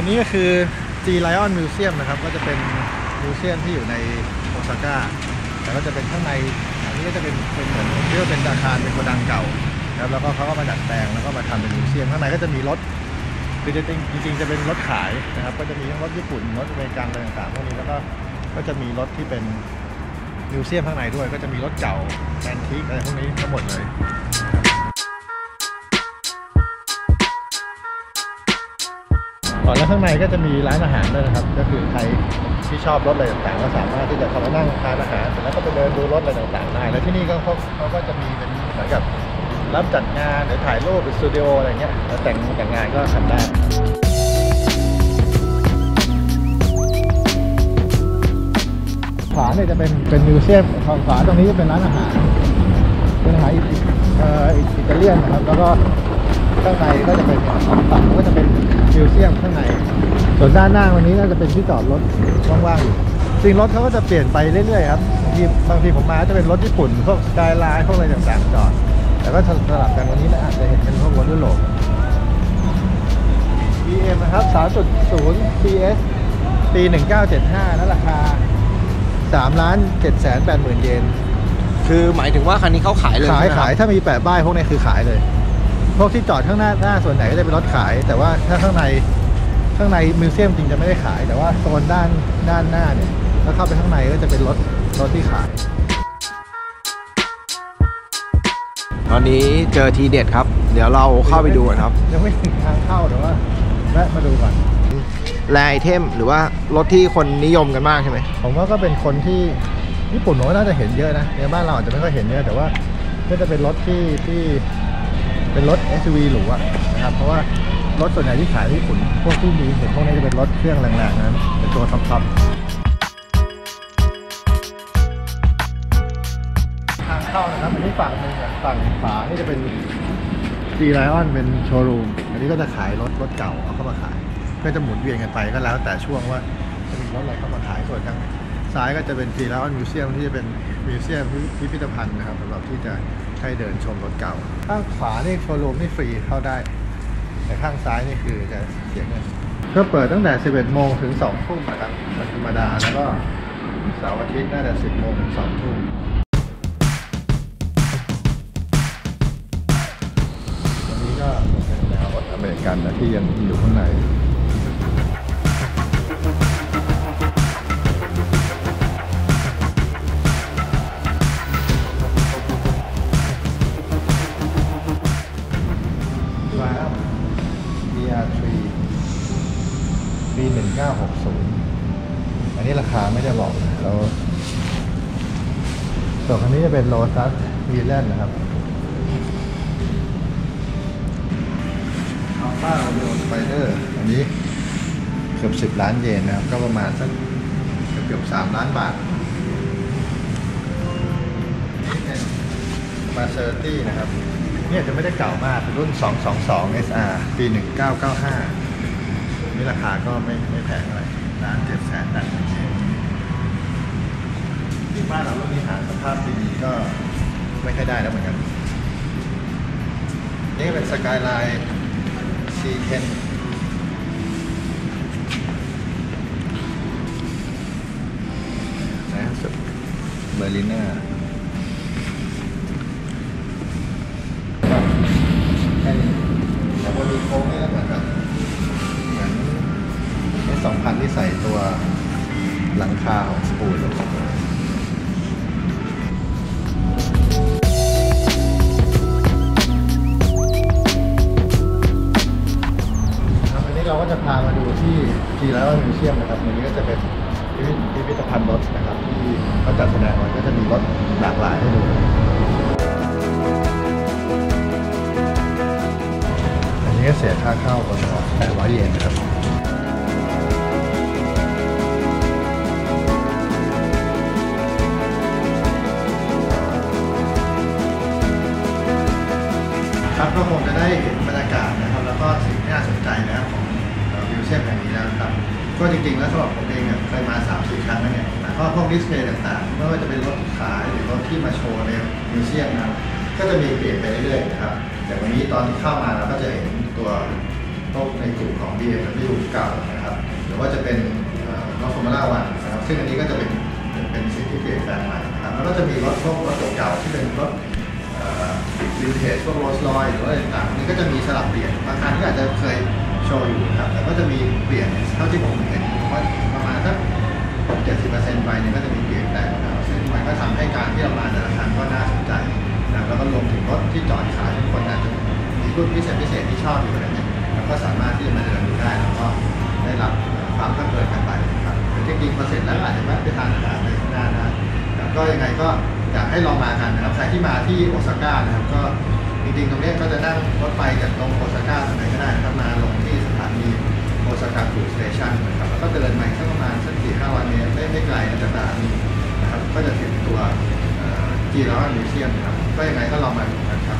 อันนี้ก็คือ G Lion Museum นะครับ ก็จะเป็นมิวเซียมที่อยู่ในโอซาก้า แต่ก็จะเป็นข้างใน อันนี้ก็จะเป็นเป็นเหมือนเรียกว่าเป็นอาคารเป็นโกดังเก่านะครับแล้วก็เขาก็มาดัดแปลงแล้วก็มาทำเป็นมิวเซียม ข้างในก็จะมีรถคือจริงจริงจะเป็นรถขายนะครับ ก็จะมีทั้งรถญี่ปุ่นรถอเมริกันอะไรต่างๆพวกนี้แล้วก็ก็จะมีรถที่เป็นมิวเซียมข้างในด้วย ก็จะมีรถเก่าแอนทิกอะไรพวกนี้ทั้งหมดเลย อนแล้วข้างในก็จะมีร้านอาหารด้วยนะครับ ก็คือใครที่ชอบรถอะไรต่างๆก็สามารถที่จะเข้ามานั่งทานอาหารเสร็จแล้วก็ไปเดินดูรถอะไรต่างๆได้ แล้วที่นี่ก็เขาเขาก็จะมีเป็นเหมือนกับรับจัดงานหรือถ่ายรูปหรือสตูดิโออะไรเงี้ยแล้วแต่งแต่งงานก็ทำได้ขวาเนี่ยจะเป็นเป็นมิวเซียมฝั่งขวาตรงนี้จะเป็นร้านอาหารเป็นอาหารอิเอ่ออิตาเลียนนะครับแล้วก็ ข้างในก็จะเป็นสองฝั่งก็จะเป็นมิวเซียมข้างใน ส่วนด้านหน้าวันนี้ก็จะเป็นที่จอดรถว่างๆอยู่จริงรถเขาก็จะเปลี่ยนไปเรื่อยๆครับบางทีบางทีผมมาจะเป็นรถญี่ปุ่นพวกสกายไลน์พวกอะไรต่างๆจอด แต่ก็สลับกันวันนี้นะอาจจะเห็นเป็นพวกรถยุโรป BM นะครับ 3.0 PS ปี 1975แล้วราคา3ล้าน7แสน8หมื่นเยน คือหมายถึงว่าคันนี้เขาขายเลยขายใช่ไหมครับขายถ้ามีแปะป้ายพวกนี้คือขายเลย พวกที่จอดข้างหน้าหน้าส่วนไหนก็จะเป็นรถขาย แต่ว่าถ้าข้างในข้างในมิวเซียมจริงจะไม่ได้ขาย แต่ว่าโซนด้านด้านหน้าเนี่ยถ้าเข้าไปข้างในก็จะเป็นรถรถที่ขาย ตอนนี้เจอทีเด็ดครับ เดี๋ยวเราเข้าไปดูกันครับ ยังไม่ถึงทางเข้าแต่ว่าแวะมาดูก่อนแรไอเทมหรือว่ารถที่คนนิยมกันมากใช่ไหมผมว่าก็เป็นคนที่ญี่ปุ่นผมว่าน่าจะเห็นเยอะนะในบ้านเราอาจจะไม่ค่อยเห็นเยอะแต่ว่าก็จะเป็นรถที่ที่ เป็นรถ SUV หรูอะนะครับ เพราะว่ารถส่วนใหญ่ที่ขายที่ญี่ปุ่นพวกที่มีเห็นพวกนี้จะเป็นรถเครื่องแรงๆนั้นเป็นตัวท็อปๆทางเข้านะครับอันนี้ฝั่งหนึงอะฝั่งขวานี่จะเป็น G Lion เป็นโชว์รูมอันนี้ก็จะขายรถรถเก่าเอาเข้ามาขาย ก็จะหมุนเวียนกันไปก็แล้วแต่ช่วงว่าจะมีรถอะไรเข้ามาขายส่วนทาง ซ้ายก็จะเป็น G Lion Museum ที่จะเป็นมิวเซียมพิพิธภัณฑ์นะครับสำหรับที่จะให้เดินชมรถเก่า ข้างขวานี่โชว์รูมนี่ฟรีเข้าได้ แต่ข้างซ้ายนี่คือจะเสียเงินก็เปิดตั้งแต่ 11 โมงถึง 2 ทุ่มนะครับวันธรรมดาแล้วก็เสาร์อาทิตย์น่าจะ 10 โมงถึง 2 ทุ่มวันนี้ก็เป็นแนวรถอเมริกันนะที่ยังอยู่ข้างใน VR3 ปี 1960 อันนี้ราคาไม่ได้บอกนะเราส่วนคันนี้จะเป็น Lotus v i l l a n นะครับอัลฟาโรเมโอสไปเดอร์อันนี้เกือบสิบ10 ล้านเยนนะครับ ก็ประมาณสักเกือบสามล้านบาทมาเซอร์ตี้นะครับ เนี่ยจะไม่ได้เก่ามากเป็นรุ่น 222 SR ปี 1995 นี่ราคาก็ไม่ไม่แพงอะไรล้านเจ็ดแสนดหมื่นเยนที่บ้านเรารุ่นนี้หาสภาพดีๆก็ไม่ค่อยได้แล้วเหมือนกัน นี่เป็นสกายไลน์ C10 นะสุดเบอร์ลิน่าแค่นี้แต่พอมีโค้งนี่แล้วเหมือนกับเหมือนไอ้ สองพันที่ใส่ตัวหลังคาของสปูลงครับอันนี้เราก็จะพามาดูที่ทีแล้วมิวเซียมนะครับอันนี้ก็จะเป็นพิพิธภัณฑ์รถนะครับ ที่เขาจัดแสดงไว้ก็จะมีรถหลากหลายให้ดูอันนี้ก็เสียค่าเข้าคนละ800เยนนะครับ ก็คงจะได้เห็นบรรยากาศนะครับ แล้วก็สิ่งที่น่าสนใจนะครับของมิวเซียมแห่งนี้แล้วนะครับ ก็จริงๆ แล้วสำหรับผมเองเนี่ยเคยมา3 4ครั้งแล้วเนี่ยแล้วก็พวกดิสเพย์ต่างๆไม่ว่าจะเป็นรถขายหรือรถที่มาโชว์ในมิวเซียมนะครับก็จะมีเปลี่ยนไปเรื่อยๆนะครับแต่วันนี้ตอนที่เข้ามาเราก็จะเห็นตัวพวกในกลุ่มของ BMW เก่านะครับหรือว่าจะเป็นรถฟอร์มูล่าวันนะครับซึ่งอันนี้ก็จะเป็นเป็นสิ่งที่เปลี่ยนแปลงใหม่นะครับแล้วก็จะมีรถพวกรถเก่าที่เป็นรถ วินเทจพวกโรส์รอยหรือว่าอะไรต่างๆนี่ก็จะมีสลับเปลี่ยนบางคันก็อาจจะเคยโชว์อยู่นะครับแต่ก็จะมีเปลี่ยนเท่าที่ผมเห็นว่าประมาณสัก70%ไปเนี่ยก็จะมีเปลี่ยนแปลงนะครับซึ่งมันก็ทำให้การที่เรามาแต่ละครั้งก็น่าสนใจนะแล้วก็รวมถึงรถที่จอดขายทุกคนอาจจะมีรุ่นพิเศษพิเศษที่ชอบอยู่อะไรเนี่ยแล้วก็สามารถที่จะมาเดินดูได้แล้วก็ได้รับความเพลิดเพลินกันไปนะครับจริงๆพอเสร็จแล้วอาจจะแวะไปทานอาหารในข้างหน้าได้แล้วก็ยังไงก็ อยากให้ลองมากันนะครับใครที่มาที่โอซาก้านะครับก็จริงๆตรงนี้ก็จะนั่งรถไฟจากตรงโอซาก้าตรงไหนก็ได้นะครับมาลงที่สถานีโอซาก้าฟูสเตชันนะครับแล้วก็เดินไปสักประมาณสักสี่ห้าวันเมตรไม่ไม่ไกลนะจากสถานีนะครับก็จะถึงตัวจีรอนมิวเซียมนะครับก็ยังไงก็ลองมาดูกัน